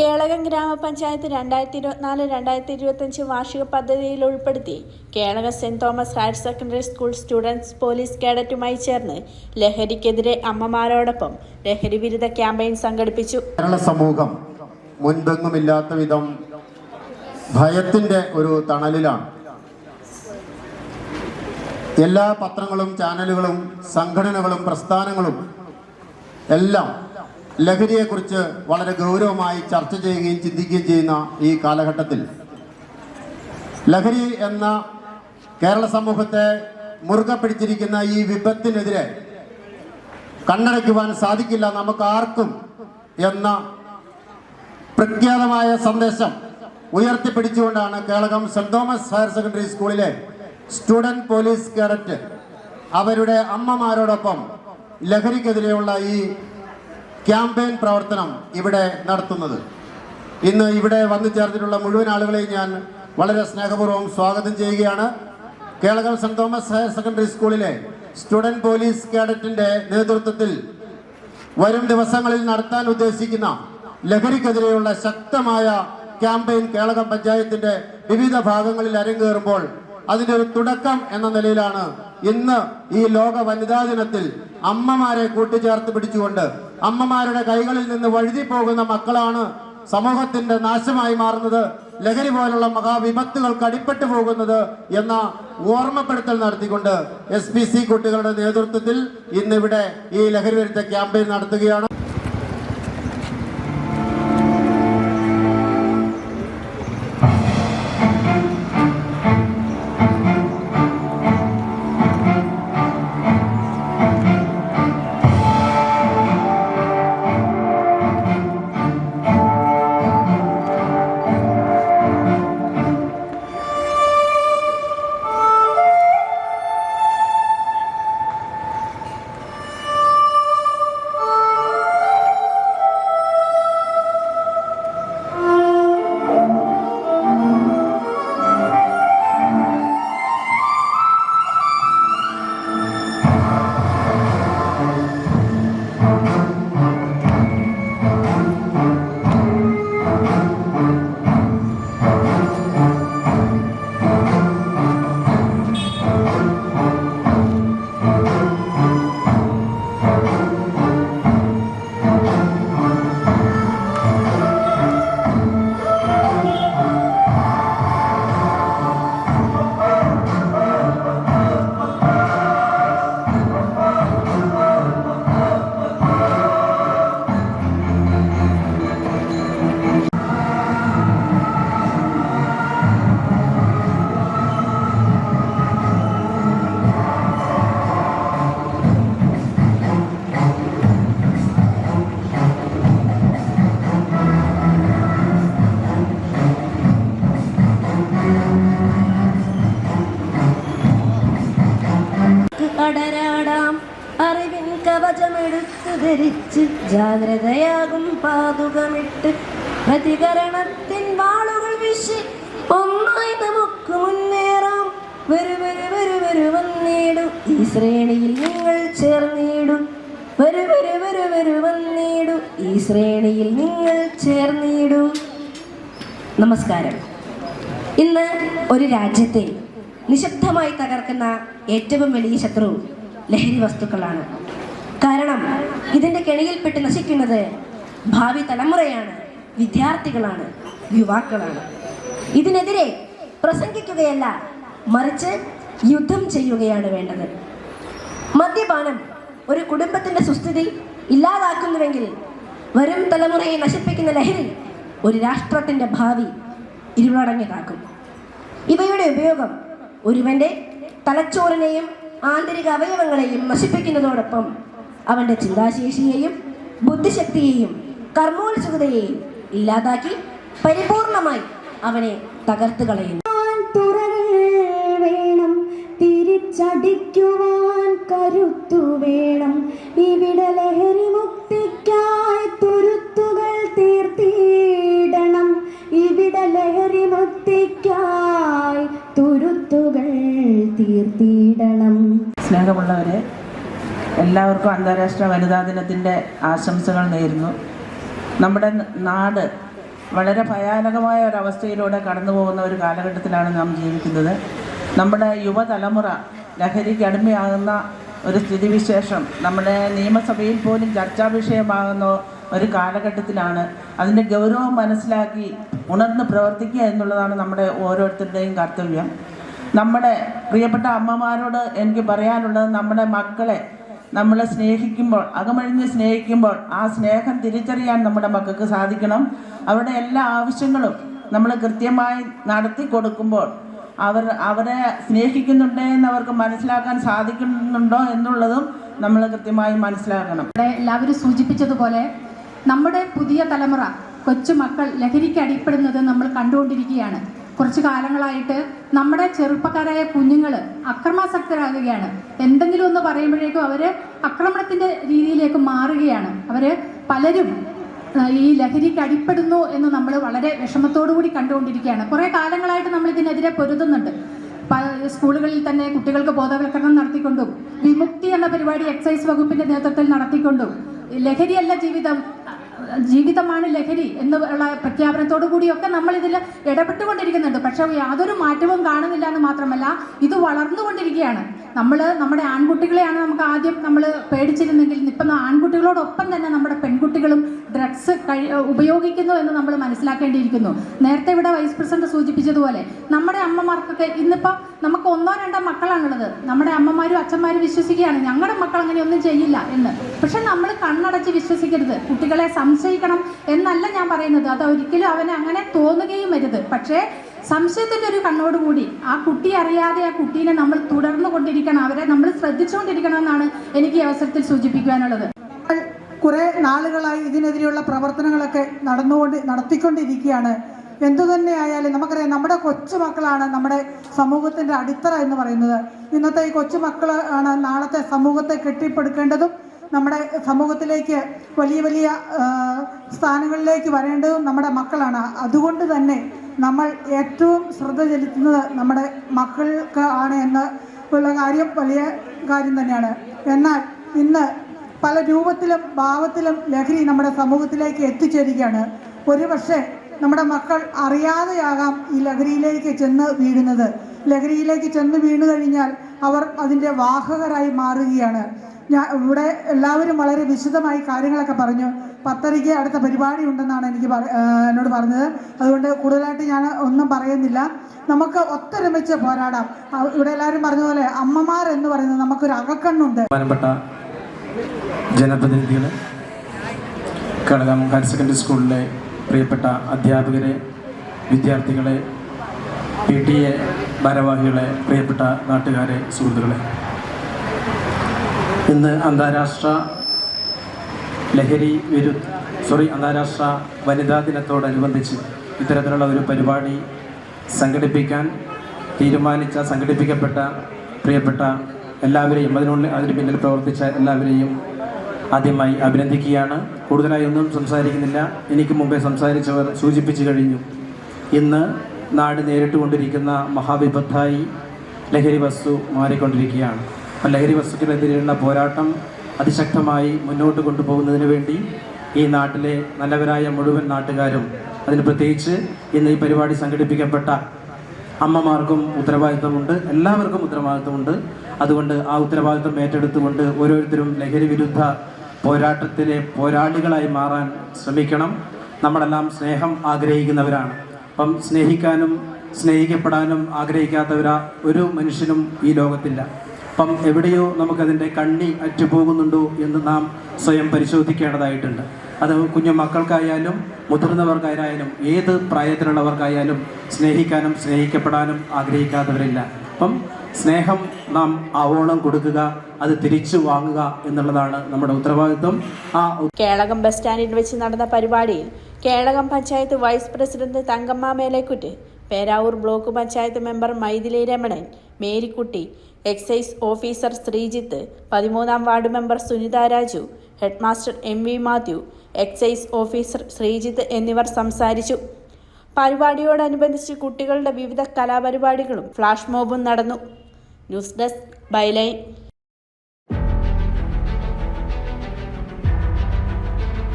കേളകം ഗ്രാമപഞ്ചായത്ത് രണ്ടായിരത്തി ഇരുപത്തിനാല് രണ്ടായിരത്തി ഇരുപത്തഞ്ച് വാർഷിക പദ്ധതിയിൽ ഉൾപ്പെടുത്തി Kelakam Saint Thomas higher secondary school students police കേഡറ്റുമായി ചേർന്ന് ലഹരിക്കെതിരെ അമ്മമാരോടൊപ്പം ലഹരി വിരുദ്ധ ക്യാമ്പയിൻ സംഘടിപ്പിച്ചു. കേരള സമൂഹം മുൻപെങ്ങുമില്ലാത്ത വിധം ഭയത്തിന്റെ ഒരു തണലിലാണ്. എല്ലാ പത്രങ്ങളും ചാനലുകളും സംഘടനകളും പ്രസ്ഥാനങ്ങളും എല്ലാം ലഹരിയെക്കുറിച്ച് വളരെ ഗൗരവമായി ചർച്ച ചെയ്യുകയും ചിന്തിക്കുകയും ചെയ്യുന്ന ഈ കാലഘട്ടത്തിൽ ലഹരി എന്ന കേരള സമൂഹത്തെ മുറുകെ പിടിച്ചിരിക്കുന്ന ഈ വിപത്തിനെതിരെ കണ്ണടയ്ക്കുവാൻ സാധിക്കില്ല നമുക്ക് ആർക്കും എന്ന പ്രഖ്യാതമായ സന്ദേശം ഉയർത്തിപ്പിടിച്ചുകൊണ്ടാണ് Kelakam Saint Thomas higher secondary സ്കൂളിലെ സ്റ്റുഡന്റ് പോലീസ് കേഡറ്റ് അവരുടെ അമ്മമാരോടൊപ്പം ലഹരിക്കെതിരെയുള്ള ഈ ക്യാമ്പയിൻ പ്രവർത്തനം ഇവിടെ നടത്തുന്നത്. ഇന്ന് ഇവിടെ വന്നു ചേർന്നിട്ടുള്ള മുഴുവൻ ആളുകളെയും ഞാൻ വളരെ സ്നേഹപൂർവം സ്വാഗതം ചെയ്യുകയാണ്. Kelakam Saint Thomas higher secondary സ്കൂളിലെ സ്റ്റുഡന്റ് പോലീസ് കേഡറ്റിന്റെ നേതൃത്വത്തിൽ വരും ദിവസങ്ങളിൽ നടത്താൻ ഉദ്ദേശിക്കുന്ന ലഹരിക്കെതിരെയുള്ള ശക്തമായ ക്യാമ്പയിൻ കേളകം പഞ്ചായത്തിന്റെ വിവിധ ഭാഗങ്ങളിൽ അരങ്ങേറുമ്പോൾ അതിന്റെ ഒരു തുടക്കം എന്ന നിലയിലാണ് ഇന്ന് ഈ ലോക വനിതാ ദിനത്തിൽ അമ്മമാരെ കൂട്ടിച്ചേർത്ത് പിടിച്ചുകൊണ്ട് അമ്മമാരുടെ കൈകളിൽ നിന്ന് വഴുതി പോകുന്ന മക്കളാണ് സമൂഹത്തിന്റെ നാശമായി മാറുന്നത്. ലഹരി പോലുള്ള മഹാവിപത്തുകൾക്ക് അടിപ്പെട്ടു പോകുന്നത് എന്ന ഓർമ്മപ്പെടുത്തൽ നടത്തിക്കൊണ്ട് എസ് പി സി കുട്ടികളുടെ നേതൃത്വത്തിൽ ഇന്നിവിടെ ഈ ലഹരി വിരുദ്ധ ക്യാമ്പയിൻ നടത്തുകയാണ്. കവചമെടുത്ത് ധരിച്ച് ജാഗ്രതയാകും പാതുകമിട്ട് പ്രതികരണത്തിൻ വാളുകൾ വിശി ഒന്നായി നമുക്ക് മുന്നേറാം. വരു വരു വന്നേടും. ഈ ശ്രേണിയിൽ നിങ്ങൾ ചേർന്നിടും. വരു വരു വന്നേടും. ഈ ശ്രേണിയിൽ നിങ്ങൾ ചേർന്നിടും. നമസ്കാരം. ഇന്ന് ഒരു രാജ്യത്തെ നിശബ്ദമായി തകർക്കുന്ന ഏറ്റവും വലിയ ശത്രു ലഹരി വസ്തുക്കളാണ് ഇതിന്റെ കെണിയിൽപ്പെട്ട് നശിക്കുന്നത് ഭാവി തലമുറയാണ് വിദ്യാർത്ഥികളാണ് യുവാക്കളാണ്. ഇതിനെതിരെ പ്രസംഗിക്കുകയല്ല മറിച്ച് യുദ്ധം ചെയ്യുകയാണ് വേണ്ടത്. മദ്യപാനം ഒരു കുടുംബത്തിന്റെ സുസ്ഥിതി ഇല്ലാതാക്കുന്നുവെങ്കിൽ വരും തലമുറയെ നശിപ്പിക്കുന്ന ലഹരി ഒരു രാഷ്ട്രത്തിന്റെ ഭാവി ഇരുളടങ്ങിയതാക്കും ഇവയുടെ ഉപയോഗം ഒരുവന്റെ തലച്ചോറിനെയും ആന്തരിക അവയവങ്ങളെയും നശിപ്പിക്കുന്നതോടൊപ്പം അവന്റെ ചിന്താശേഷിയെയും ബുദ്ധിശക്തിയെയും കർമ്മോത്സുകതയെയും ഇല്ലാതാക്കി പരിപൂർണമായി അവനെ തകർത്ത് കളയുന്നു. വേണം തിരിച്ചടിക്കുവാൻ കരുത്തു വേണം. ഇവിടെ ലഹരി മുക്തിക്കായി തുരുത്തുകൾ തീർത്തിയിടണം ഇവിടെ ലഹരി മുക്തിക്കായി തുരുത്തുകൾ തീർത്തിയിടണം സ്നേഹമുള്ളവരെ എല്ലാവർക്കും അന്താരാഷ്ട്ര വനിതാ ദിനത്തിന്റെ ആശംസകൾ നേരുന്നു. നമ്മുടെ നാട് വളരെ ഭയാനകമായ ഒരവസ്ഥയിലൂടെ കടന്നു പോകുന്ന ഒരു കാലഘട്ടത്തിലാണ് നാം ജീവിക്കുന്നത്. നമ്മുടെ യുവതലമുറ ലഹരിക്ക് അടിമയാകുന്ന ഒരു സ്ഥിതിവിശേഷം നമ്മുടെ നിയമസഭയിൽ പോലും ചർച്ചാ വിഷയമാകുന്ന ഒരു കാലഘട്ടത്തിലാണ് അതിന്റെ ഗൗരവം മനസ്സിലാക്കി ഉണർന്ന് പ്രവർത്തിക്കുക എന്നുള്ളതാണ് നമ്മുടെ ഓരോരുത്തരുടെയും കർത്തവ്യം. നമ്മുടെ പ്രിയപ്പെട്ട അമ്മമാരോട് എനിക്ക് പറയാനുള്ളത് നമ്മുടെ മക്കളെ നമ്മൾ സ്നേഹിക്കുമ്പോൾ അകമഴിഞ്ഞ് സ്നേഹിക്കുമ്പോൾ ആ സ്നേഹം തിരിച്ചറിയാൻ നമ്മുടെ മക്കൾക്ക് സാധിക്കണം. അവരുടെ എല്ലാ ആവശ്യങ്ങളും നമ്മൾ കൃത്യമായി നടത്തി കൊടുക്കുമ്പോൾ അവർ അവരെ സ്നേഹിക്കുന്നുണ്ട് എന്ന് അവർക്ക് മനസ്സിലാക്കാൻ സാധിക്കുന്നുണ്ടോ എന്നുള്ളതും നമ്മൾ കൃത്യമായി മനസ്സിലാക്കണം. എല്ലാവരും സൂചിപ്പിച്ചതുപോലെ നമ്മുടെ പുതിയ തലമുറ കൊച്ചുമക്കൾ ലഹരിക്ക് അടിപ്പെടുന്നത് നമ്മൾ കണ്ടുകൊണ്ടിരിക്കുകയാണ്. കുറച്ചു കാലങ്ങളായിട്ട് നമ്മുടെ ചെറുപ്പക്കാരായ കുഞ്ഞുങ്ങൾ അക്രമാസക്തരാകുകയാണ്. എന്തെങ്കിലും ഒന്ന് പറയുമ്പോഴേക്കും അവർ ആക്രമണത്തിന്റെ രീതിയിലേക്ക് മാറുകയാണ്. അവർ പലരും ഈ ലഹരിക്ക് അടിപ്പെടുന്നു എന്ന് നമ്മൾ വളരെ കൂടി കണ്ടുകൊണ്ടിരിക്കുകയാണ്. കുറേ കാലങ്ങളായിട്ട് നമ്മൾ ഇതിനെതിരെ പൊരുതുന്നുണ്ട് സ്കൂളുകളിൽ തന്നെ കുട്ടികൾക്ക് ബോധവൽക്കരണം നടത്തിക്കൊണ്ടും വിമുക്തി എന്ന പരിപാടി എക്സൈസ് വകുപ്പിന്റെ നേതൃത്വത്തിൽ നടത്തിക്കൊണ്ടും ലഹരിയല്ല ജീവിതം ജീവിതമാണ് ലഹരി എന്നുള്ള പ്രഖ്യാപനത്തോടു കൂടിയൊക്കെ നമ്മൾ ഇതിൽ ഇടപെട്ടുകൊണ്ടിരിക്കുന്നുണ്ട്. പക്ഷെ യാതൊരു മാറ്റവും കാണുന്നില്ല എന്ന് മാത്രമല്ല ഇത് വളർന്നുകൊണ്ടിരിക്കുകയാണ്. നമ്മൾ നമ്മുടെ ആൺകുട്ടികളെയാണ് നമുക്ക് ആദ്യം നമ്മൾ പേടിച്ചിരുന്നെങ്കിൽ ഇപ്പം ആൺകുട്ടികളോടൊപ്പം തന്നെ നമ്മുടെ പെൺകുട്ടികളും ഡ്രഗ്സ് കഴി ഉപയോഗിക്കുന്നു എന്ന് നമ്മൾ മനസ്സിലാക്കേണ്ടിയിരിക്കുന്നു. നേരത്തെ ഇവിടെ വൈസ് പ്രസിഡന്റ് സൂചിപ്പിച്ചതുപോലെ നമ്മുടെ അമ്മമാർക്കൊക്കെ ഇന്നിപ്പോൾ നമുക്ക് ഒന്നോ രണ്ടോ മക്കളാണുള്ളത്. നമ്മുടെ അമ്മമാരും അച്ഛന്മാരും വിശ്വസിക്കുകയാണ്. ഞങ്ങളുടെ മക്കൾ അങ്ങനെയൊന്നും ചെയ്യില്ല എന്ന്. പക്ഷെ നമ്മൾ കണ്ണടച്ച് വിശ്വസിക്കരുത്. കുട്ടികളെ സംശയിക്കണം എന്നല്ല ഞാൻ പറയുന്നത്. അത് ഒരിക്കലും അവനെ അങ്ങനെ തോന്നുകയും വരുത് പക്ഷേ സംശയത്തിന്റെ ഒരു കണ്ണോടുകൂടി ആ കുട്ടി അറിയാതെ ആ കുട്ടീനെ നമ്മൾ തുടർന്നു കൊണ്ടിരിക്കണം. അവരെ നമ്മൾ ശ്രദ്ധിച്ചുകൊണ്ടിരിക്കണം എന്നാണ് എനിക്ക് ഈ അവസരത്തിൽ സൂചിപ്പിക്കുവാനുള്ളത്. കുറെ നാളുകളായി ഇതിനെതിരെയുള്ള പ്രവർത്തനങ്ങളൊക്കെ നടന്നുകൊണ്ട് നടത്തിക്കൊണ്ടിരിക്കുകയാണ്. എന്തു തന്നെ ആയാലും നമുക്കറിയാം നമ്മുടെ കൊച്ചുമക്കളാണ് നമ്മുടെ സമൂഹത്തിന്റെ അടിത്തറ എന്ന് പറയുന്നത്. ഇന്നത്തെ ഈ കൊച്ചുമക്കൾ ആണ് നാളത്തെ സമൂഹത്തെ കെട്ടിപ്പടുക്കേണ്ടതും നമ്മുടെ സമൂഹത്തിലേക്ക് വലിയ വലിയ സ്ഥാനങ്ങളിലേക്ക് വരേണ്ടതും നമ്മുടെ മക്കളാണ്. അതുകൊണ്ട് തന്നെ നമ്മൾ ഏറ്റവും ശ്രദ്ധ ചെലുത്തുന്നത് നമ്മുടെ മക്കൾക്ക് ആണ് എന്ന് ഉള്ള കാര്യം വലിയ കാര്യം തന്നെയാണ്. എന്നാൽ ഇന്ന് പല രൂപത്തിലും ഭാവത്തിലും ലഹരി നമ്മുടെ സമൂഹത്തിലേക്ക് എത്തിച്ചേരുകയാണ്. ഒരുപക്ഷെ നമ്മുടെ മക്കൾ അറിയാതെയാകാം ഈ ലഹരിയിലേക്ക് ചെന്ന് വീഴുന്നത്. ലഹരിയിലേക്ക് ചെന്ന് വീണു കഴിഞ്ഞാൽ അവർ അതിന്റെ വാഹകരായി മാറുകയാണ്. ഞാൻ ഇവിടെ എല്ലാവരും വളരെ വിശദമായി കാര്യങ്ങളൊക്കെ പറഞ്ഞു. പത്തരയ്ക്ക് അടുത്ത പരിപാടി ഉണ്ടെന്നാണ് എനിക്ക് എന്നോട് പറഞ്ഞത്. അതുകൊണ്ട് കൂടുതലായിട്ട് ഞാൻ ഒന്നും പറയുന്നില്ല. നമുക്ക് ഒത്തൊരുമിച്ച് പോരാടാം. ഇവിടെ എല്ലാവരും പറഞ്ഞ പോലെ അമ്മമാർ എന്ന് പറയുന്നത് നമുക്കൊരു അകക്കണ്ണുണ്ട്. ജനപ്രതിനിധികൾ കളകം ഹയർ സെക്കൻഡറി സ്കൂളിലെ പ്രിയപ്പെട്ട അധ്യാപകരെ വിദ്യാർത്ഥികളെ പി ടി എ ഭാരവാഹികളെ പ്രിയപ്പെട്ട നാട്ടുകാരെ സുഹൃത്തുക്കളെ. ഇന്ന് അന്താരാഷ്ട്ര ലഹരി വിരു സോറി അന്താരാഷ്ട്ര വനിതാ ദിനത്തോടനുബന്ധിച്ച് ഇത്തരത്തിലുള്ള ഒരു പരിപാടി സംഘടിപ്പിക്കാൻ തീരുമാനിച്ച സംഘടിപ്പിക്കപ്പെട്ട പ്രിയപ്പെട്ട എല്ലാവരെയും അതിനുള്ളിൽ അതിന് പിന്നിൽ പ്രവർത്തിച്ച എല്ലാവരെയും ആദ്യമായി അഭിനന്ദിക്കുകയാണ്. കൂടുതലായി ഒന്നും സംസാരിക്കുന്നില്ല. എനിക്ക് മുമ്പേ സംസാരിച്ചവർ സൂചിപ്പിച്ചു കഴിഞ്ഞു. ഇന്ന് നാട് നേരിട്ടുകൊണ്ടിരിക്കുന്ന മഹാവിപത്തായി ലഹരി വസ്തു മാറിക്കൊണ്ടിരിക്കുകയാണ്. ലഹരി വസ്തുക്കളെതിരെയുള്ള പോരാട്ടം അതിശക്തമായി മുന്നോട്ട് കൊണ്ടുപോകുന്നതിന് വേണ്ടി ഈ നാട്ടിലെ നല്ലവരായ മുഴുവൻ നാട്ടുകാരും അതിന് പ്രത്യേകിച്ച് ഇന്ന് ഈ പരിപാടി സംഘടിപ്പിക്കപ്പെട്ട അമ്മമാർക്കും ഉത്തരവാദിത്വമുണ്ട്. എല്ലാവർക്കും ഉത്തരവാദിത്വമുണ്ട്. അതുകൊണ്ട് ആ ഉത്തരവാദിത്വം ഏറ്റെടുത്തുകൊണ്ട് ഓരോരുത്തരും ലഹരി വിരുദ്ധ പോരാട്ടത്തിലെ പോരാളികളായി മാറാൻ ശ്രമിക്കണം. നമ്മളെല്ലാം സ്നേഹം ആഗ്രഹിക്കുന്നവരാണ്. അപ്പം സ്നേഹിക്കാനും സ്നേഹിക്കപ്പെടാനും ആഗ്രഹിക്കാത്തവരാ ഒരു മനുഷ്യനും ഈ ലോകത്തില്ല. അപ്പം എവിടെയോ നമുക്കതിന്റെ കണ്ണി അറ്റുപോകുന്നുണ്ടോ എന്ന് നാം സ്വയം പരിശോധിക്കേണ്ടതായിട്ടുണ്ട്. അത് കുഞ്ഞു മക്കൾക്കായാലും മുതിർന്നവർക്കായാലും ഏത് പ്രായത്തിലുള്ളവർക്കായാലും സ്നേഹിക്കാനും സ്നേഹിക്കപ്പെടാനും ആഗ്രഹിക്കാത്തവരില്ല. അപ്പം സ്നേഹം നാം ആവോളം കൊടുക്കുക അത് തിരിച്ചു വാങ്ങുക എന്നുള്ളതാണ് നമ്മുടെ ഉത്തരവാദിത്വം. ആ കേളകം ബസ് സ്റ്റാൻഡിൽ വെച്ച് നടന്ന പരിപാടിയിൽ Kelakam panchayat vice president Thankamma Melekkuttu Peravoor block panchayat member Mythili Ramanan Marykutty excise officer Sreejith പതിമൂന്നാം ward member Sunitha Raju headmaster M V Mathew excise officer Sreejith എന്നിവർ സംസാരിച്ചു. പരിപാടിയോടനുബന്ധിച്ച് കുട്ടികളുടെ വിവിധ കലാപരിപാടികളും ഫ്ലാഷ് മോബും നടന്നു. News desk byline